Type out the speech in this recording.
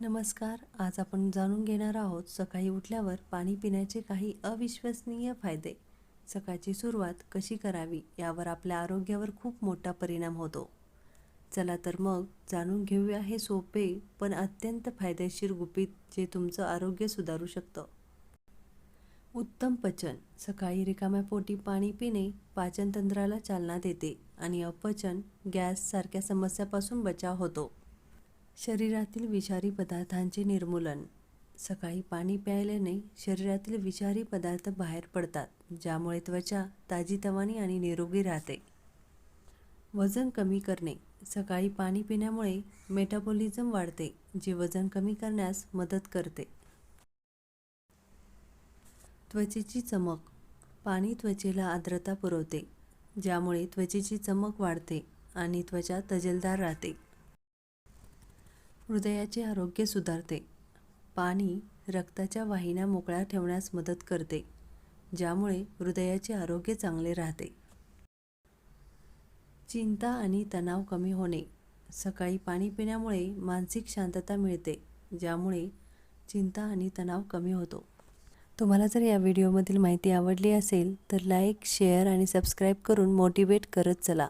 नमस्कार. आज आपण जाणून घेणार आहोत सकाळी उठल्यावर पाणी पिण्याचे काही अविश्वसनीय फायदे. सकाळची सुरुवात कशी करावी यावर आपल्या आरोग्यावर खूप मोठा परिणाम होतो. चला तर मग जाणून घेऊया हे सोपे पण अत्यंत फायदेशीर गुपित जे तुमचं आरोग्य सुधारू शकतं. उत्तम पचन. सकाळी रिकाम्या पोटी पाणी पिणे पाचनतंत्राला चालना देते आणि अपचन गॅससारख्या समस्यापासून बचाव होतो. शरीरातील विषारी पदार्थांचे निर्मूलन. सकाळी पाणी प्यायल्याने शरीरातील विषारी पदार्थ बाहेर पडतात ज्यामुळे त्वचा ताजीतवानी आणि निरोगी राहते. वजन कमी करणे. सकाळी पाणी पिण्यामुळे मेटाबॉलिझम वाढते जे वजन कमी करण्यास मदत करते. त्वचेची चमक. पाणी त्वचेला आर्द्रता पुरवते ज्यामुळे त्वचेची चमक वाढते आणि त्वचा तजेलदार राहते. हृदयाचे आरोग्य सुधारते. पाणी रक्ताच्या वाहिन्या मोकळ्या ठेवण्यास मदत करते ज्यामुळे हृदयाचे आरोग्य चांगले राहते. चिंता आणि तणाव कमी होणे सकाळी पाणी पिण्यामुळे मानसिक शांतता मिळते ज्यामुळे चिंता आणि तणाव कमी होतो. तुम्हाला जर या व्हिडिओमधील माहिती आवडली असेल तर लाईक शेअर आणि सबस्क्राईब करून मोटिवेट करत चला.